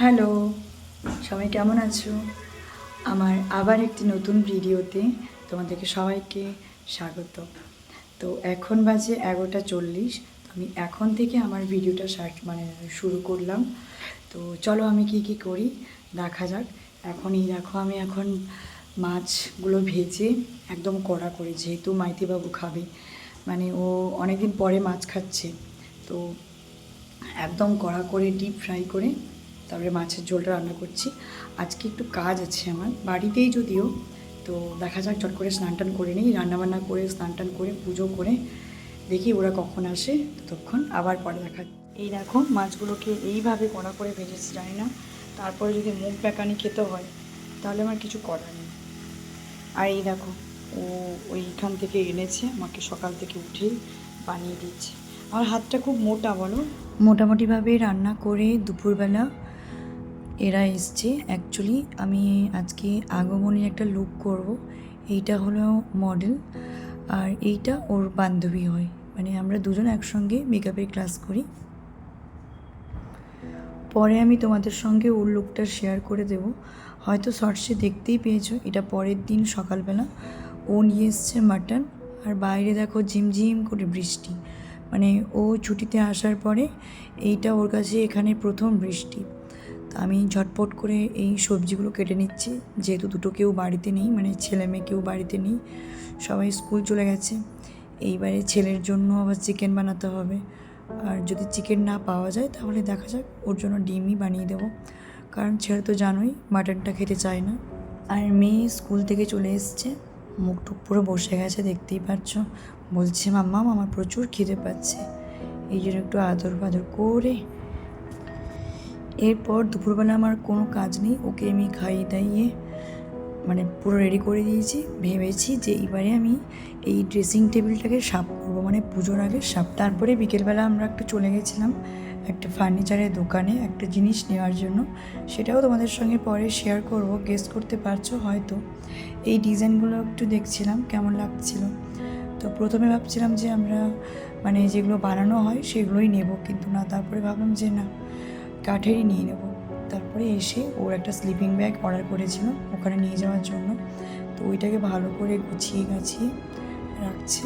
Hello, সবাই কেমন আছো? আমার আবার একটি নতুন ভিডিওতে তোমাদেরকে সবাইকে স্বাগত। তো এখন বাজে এগারোটা চল্লিশ আমি এখন থেকে আমার ভিডিওটা স্টার্ট মানে শুরু করলাম। তো চলো আমি কি কি করি, দেখা যাক। এখন এই দেখো, আমি এখন মাছগুলো ভেজে একদম কড়া করে, যেহেতু মাইতিবাবু খাবে মানে ও অনেকদিন পরে মাছ খাচ্ছে। তো একদম কড়া করে ডিপ ফ্রাই করে তারপরে মাছের ঝোলটা রান্না করছি। আজকে একটু কাজ আছে আমার, বাড়িতেই যদিও। তো দেখা যাক, চট করে স্নান টান করে নিই, রান্নাবান্না করে, স্নান টান করে, পুজো করে দেখি ওরা কখন আসে, ততক্ষণ আবার পরে দেখা এই দেখো, মাছগুলোকে এইভাবে কড়া করে ভেজেছি, জানি না। তারপরে যদি মুখ বেকানি খেতে হয়, তাহলে আমার কিছু করার নেই। আর এই দেখো, ও ওইখান থেকে এনেছে, আমাকে সকাল থেকে উঠেই বানিয়ে দিচ্ছে। আমার হাতটা খুব মোটা, বলো? মোটামুটিভাবে রান্না করে দুপুরবেলা এরা এসছে। অ্যাকচুয়ালি আমি আজকে আগমনের একটা লুক করব। এইটা হলো মডেল আর এইটা ওর বান্ধবী হয়। মানে আমরা দুজন একসঙ্গে মেকআপের ক্লাস করি। পরে আমি তোমাদের সঙ্গে ওর লুকটা শেয়ার করে দেব। হয়তো শর্টসে দেখতেই পেয়েছ, এটা পরের দিন সকালবেলা। ও নিয়ে এসছে মাটন আর বাইরে দেখো ঝিমঝিম করে বৃষ্টি। মানে ও ছুটিতে আসার পরে এইটা ওর কাছে এখানে প্রথম বৃষ্টি। আমি ঝটপট করে এই সবজিগুলো কেটে নিচ্ছি। যেহেতু দুটো কেউ বাড়িতে নেই মানে ছেলে মেয়ে কেউ বাড়িতে নেই, সবাই স্কুল চলে গেছে। এইবারে ছেলের জন্য আবার চিকেন বানাতে হবে। আর যদি চিকেন না পাওয়া যায়, তাহলে দেখা যাক, ওর জন্য ডিমই বানিয়ে দেবো। কারণ ছেলে তো জানোই, মাটনটা খেতে চায় না। আর মেয়ে স্কুল থেকে চলে এসছে। মুখ টুক পুরো বসে গেছে, দেখতেই পাচ্ছ। বলছে মাম্মা আমার প্রচুর খিদে পাচ্ছে। এই জন্য একটু আদর বাদর করে এরপর দুপুরবেলা আমার কোনো কাজ নেই, ওকে আমি খাইয়ে দাইয়ে মানে পুরো রেডি করে দিয়েছি। ভেবেছি যে এবারে আমি এই ড্রেসিং টেবিলটাকে সাফ করব মানে পুজোর আগে সাফ। তারপরে বিকেলবেলা আমরা একটু চলে গেছিলাম একটা ফার্নিচারের দোকানে একটা জিনিস নেওয়ার জন্য। সেটাও তোমাদের সঙ্গে পরে শেয়ার করব গেস করতে পারছ হয়তো। এই ডিজাইনগুলো একটু দেখছিলাম, কেমন লাগছিল। তো প্রথমে ভাবছিলাম যে আমরা মানে যেগুলো বানানো হয় সেগুলোই নেব, কিন্তু না, তারপরে ভাবলাম যে না। কাঠেরই নিয়ে নেব। তারপরে এসে ওর একটা স্লিপিং ব্যাগ অর্ডার করেছিল ওখানে নিয়ে যাওয়ার জন্য। তো ওইটাকে ভালো করে গুছিয়ে গাছিয়ে রাখছে।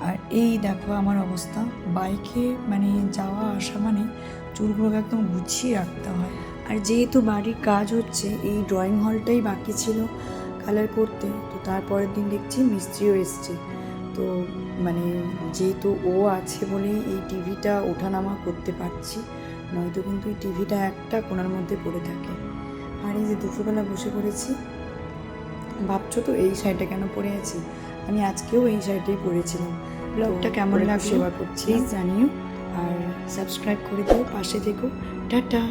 আর এই দেখো আমার অবস্থা। বাইকে মানে যাওয়া আসা মানে চুলগুলোকে একদম গুছিয়ে রাখতে হয়। আর যেহেতু বাড়ির কাজ হচ্ছে, এই ড্রয়িং হলটাই বাকি ছিল কালার করতে। তো তারপরের দিন দেখছি মিস্ত্রিও এসছে। তো মানে যেহেতু ও আছে বলেই এই টিভিটা ওঠানামা করতে পারছি নয়তো কিন্তু এই টিভিটা একটা কোণার মধ্যে পড়ে থাকে। আর এই যে দুপুরবেলা বসে পড়েছি ভাবছ তো এই শাড়িটা কেন পরে আছি? আমি আজকেও এই শাড়িটাই পরেছিলাম। ব্লগটা কেমন লাগছে সেবা করছি। জানিও। আর সাবস্ক্রাইব করে দিও পাশে থেকো। টাটা!